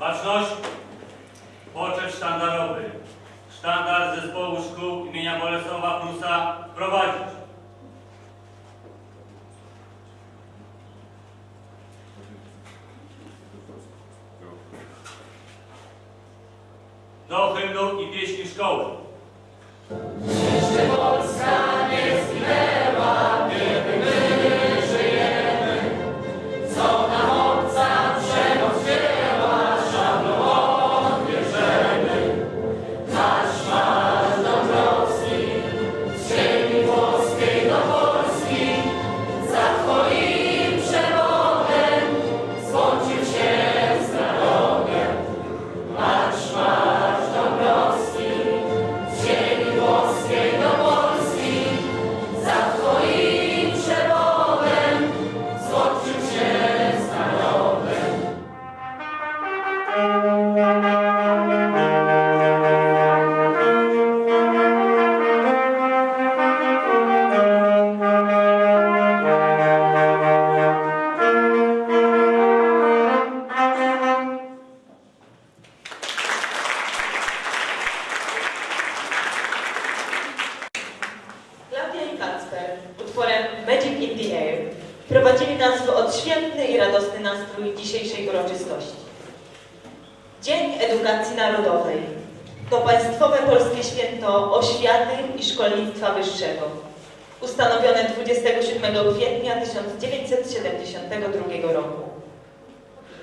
Baczność. Poczet sztandarowy. Sztandar zespołu szkół imienia Bolesława Prusa prowadzić. Do hymnu i pieśni szkoły. Klaudia 1972 roku.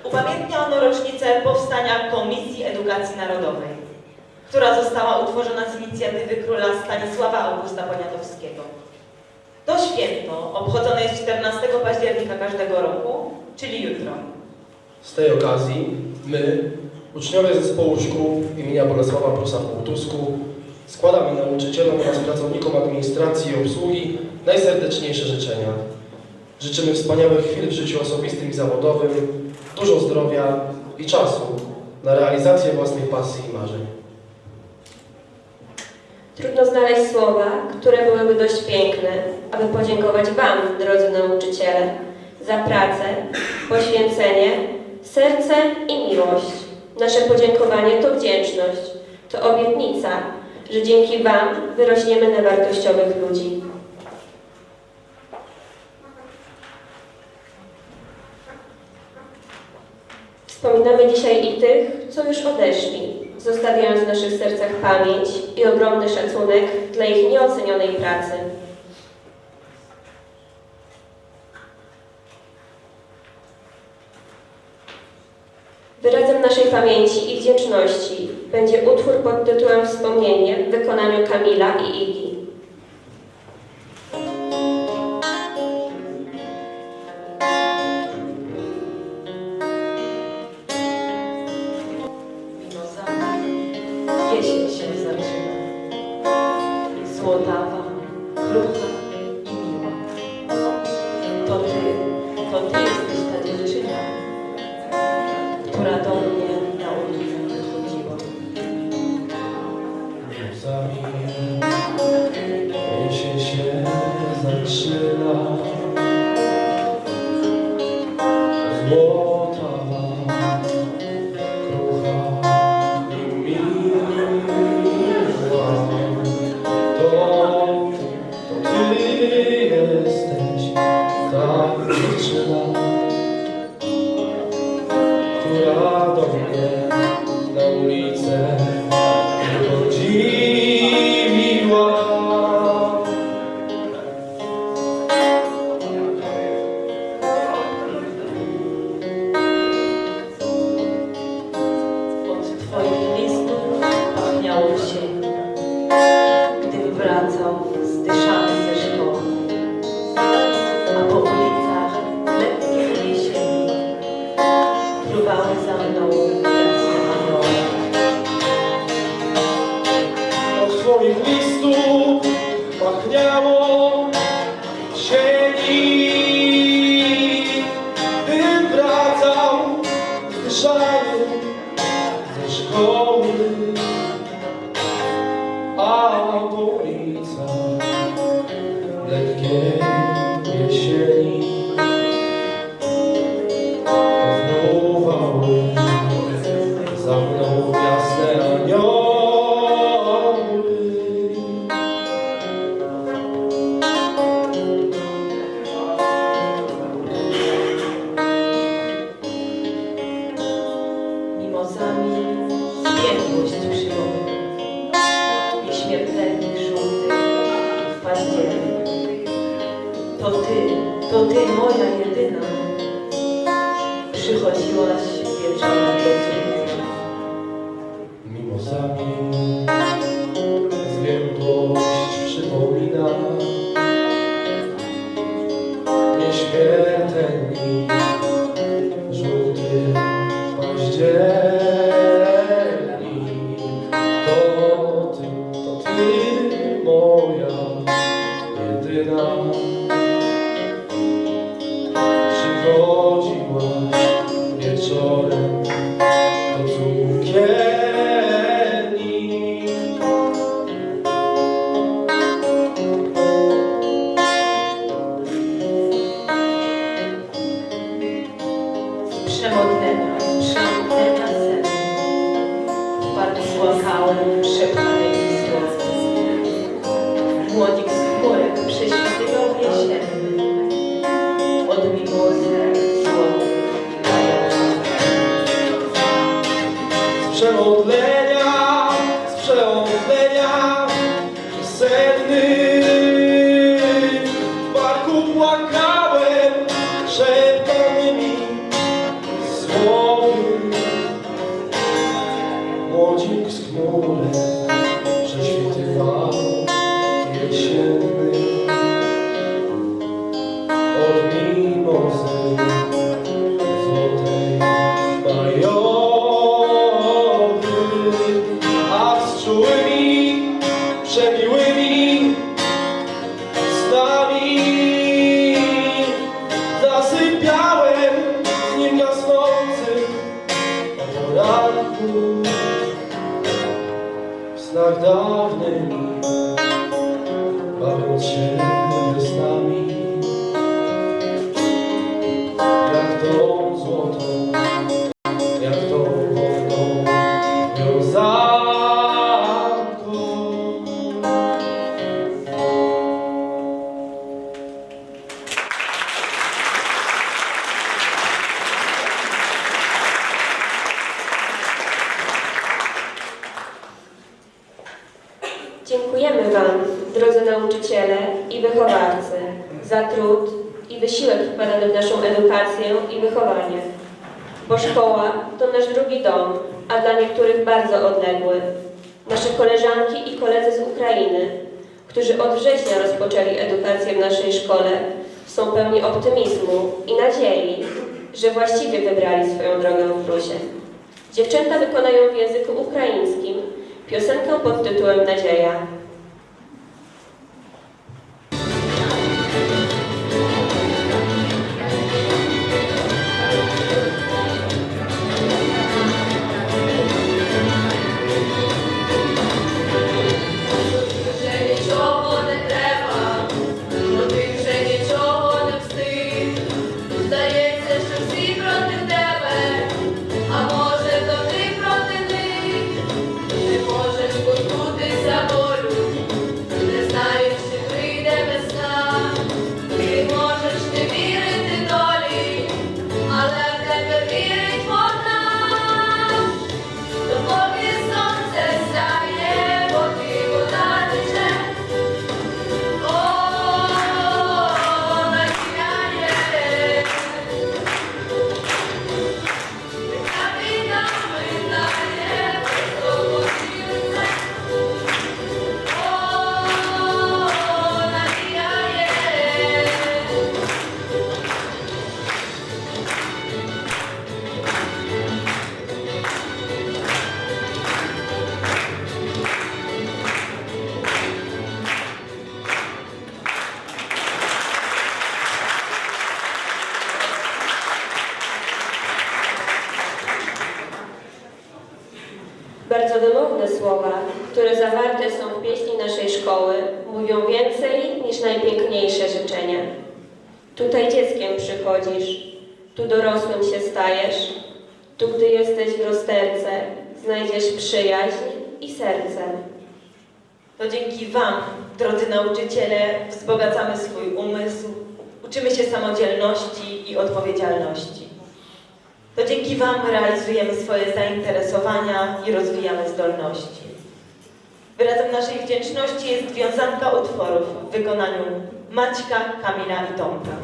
Upamiętnia ono rocznicę powstania Komisji Edukacji Narodowej która została utworzona z inicjatywy króla Stanisława Augusta Poniatowskiego. To święto obchodzone jest 14 października każdego roku, czyli jutro. Z tej okazji my, uczniowie zespołu szkół imienia Bolesława Prusa Półtusku, składamy nauczycielom oraz pracownikom administracji i obsługi najserdeczniejsze życzenia. Życzymy wspaniałych chwil w życiu osobistym i zawodowym, dużo zdrowia i czasu na realizację własnej pasji i marzeń. Trudno znaleźć słowa, które byłyby dość piękne, aby podziękować Wam, drodzy nauczyciele, za pracę, poświęcenie, serce i miłość. Nasze podziękowanie to wdzięczność, to obietnica, że dzięki Wam wyrośniemy na wartościowych ludzi. Wspominamy dzisiaj i tych, co już odeszli, zostawiając w naszych sercach pamięć i ogromny szacunek dla ich nieocenionej pracy. Wyrazem naszej pamięci i wdzięczności będzie utwór pod tytułem Wspomnienie w wykonaniu Kamila i Igi. shining as gold. To Ty, to Ty moja jedyna. Przychodziłaś wieczorem Z przemodlenia, z przemodlenia nauczyciele i wychowawcy, za trud i wysiłek wkładany w naszą edukację i wychowanie. Bo szkoła to nasz drugi dom, a dla niektórych bardzo odległy. Nasze koleżanki i koledzy z Ukrainy, którzy od września rozpoczęli edukację w naszej szkole, są pełni optymizmu i nadziei, że właściwie wybrali swoją drogę w Prusie. Dziewczęta wykonają w języku ukraińskim piosenkę pod tytułem Nadzieja. To dzięki Wam, drodzy nauczyciele, wzbogacamy swój umysł, uczymy się samodzielności i odpowiedzialności. To dzięki Wam realizujemy swoje zainteresowania i rozwijamy zdolności. Wyrazem naszej wdzięczności jest wiązanka utworów w wykonaniu Maćka, Kamila i Tomka.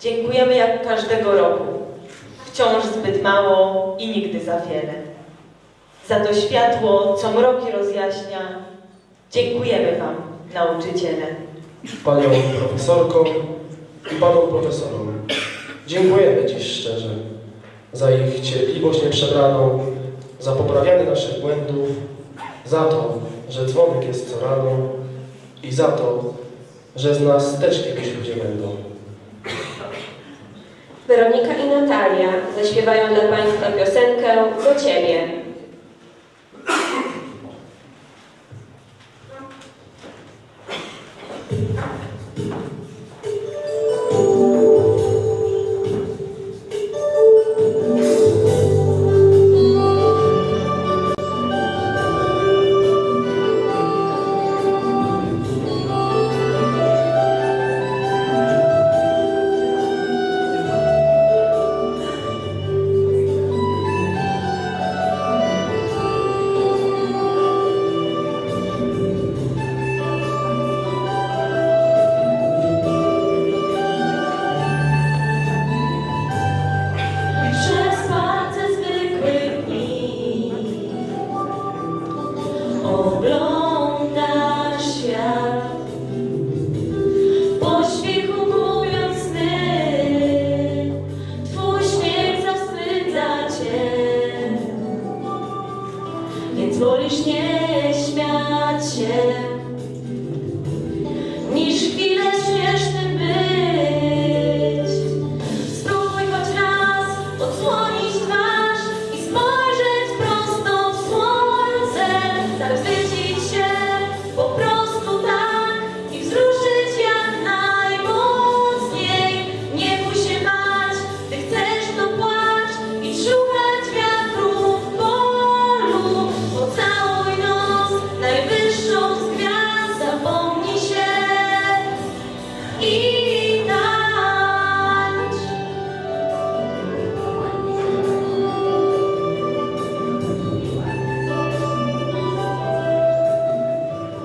Dziękujemy jak każdego roku. Wciąż zbyt mało i nigdy za wiele. Za to światło, co mroki rozjaśnia, dziękujemy Wam, nauczyciele. Panią profesorkom i panom profesorom dziękujemy dziś szczerze za ich cierpliwość nieprzebraną, za poprawianie naszych błędów, za to, że dzwonek jest co rano i za to, że z nas też kiedyś ludzie będą. Weronika i Natalia zaśpiewają dla Państwa piosenkę Do Ciebie.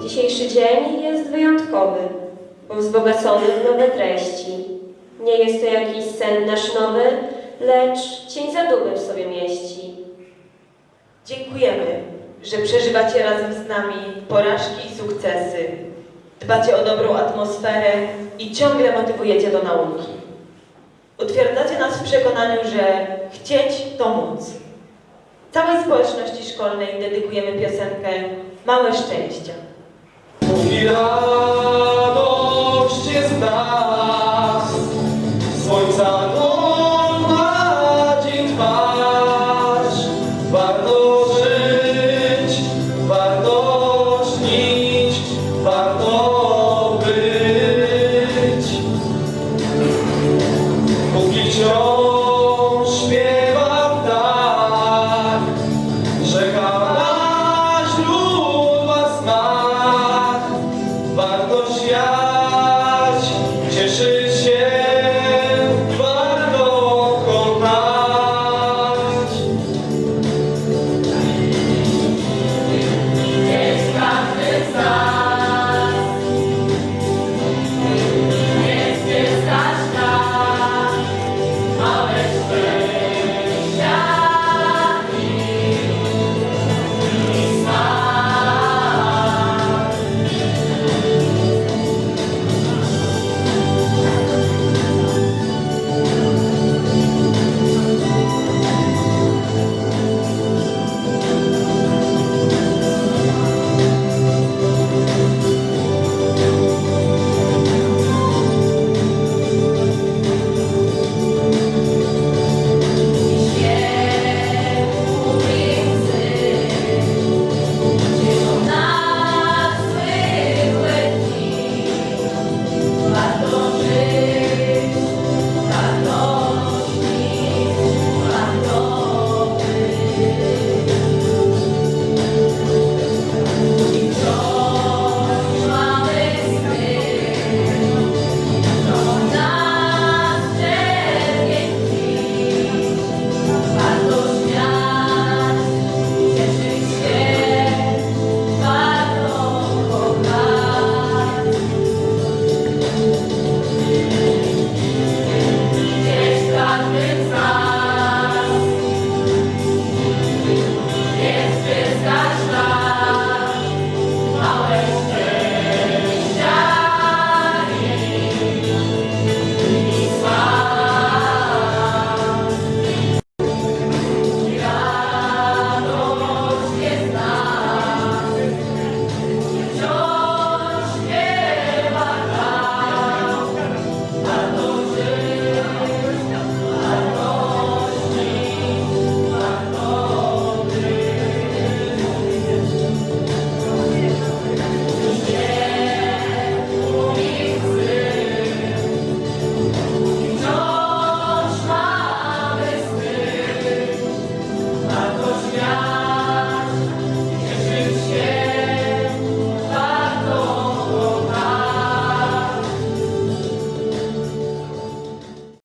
Dzisiejszy dzień jest wyjątkowy, bo wzbogacony w nowe treści. Nie jest to jakiś sen nasz nowy, lecz cień zadumy w sobie mieści. Dziękujemy, że przeżywacie razem z nami porażki i sukcesy. Dbacie o dobrą atmosferę i ciągle motywujecie do nauki. Utwierdzacie nas w przekonaniu, że chcieć to móc. Całej społeczności szkolnej dedykujemy piosenkę Małe Szczęścia. Yeah.